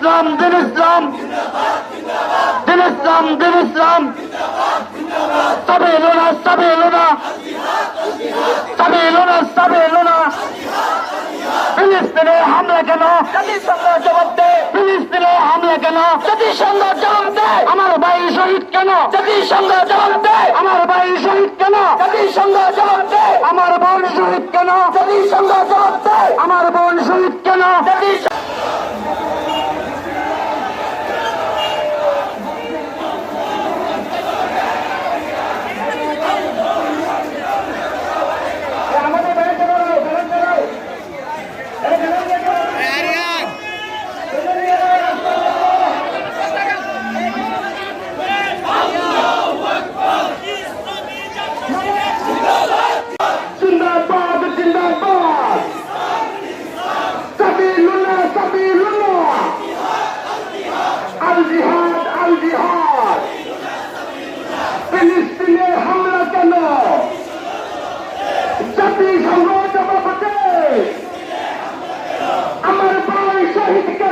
ইসলাম দিন ইসলাম। দিন ইসলাম দিন ইসলাম। তবে এলো না তবে এলো না। তবে এলো না তবে এলো না। ফিলিস্তিনে হামলা কেন? জাতিসংঘ জবাব দে ফিলিস্তিনে হামলা কেন? জাতিসংঘ জবাব দে আমার ভাই শহীদ কেন? জাতিসংঘ জবাব দে আমার ভাই শহীদ কেন? জাতিসংঘ জবাব দে আমার বোন শহীদ কেন? জাতিসংঘ জবাব দে আমার বোন আল জিহাদ আল জিহাদ ফিলিস্তিনে হামলা কেন? জাতিসংঘ জবাব আমার ভাই শহীদকে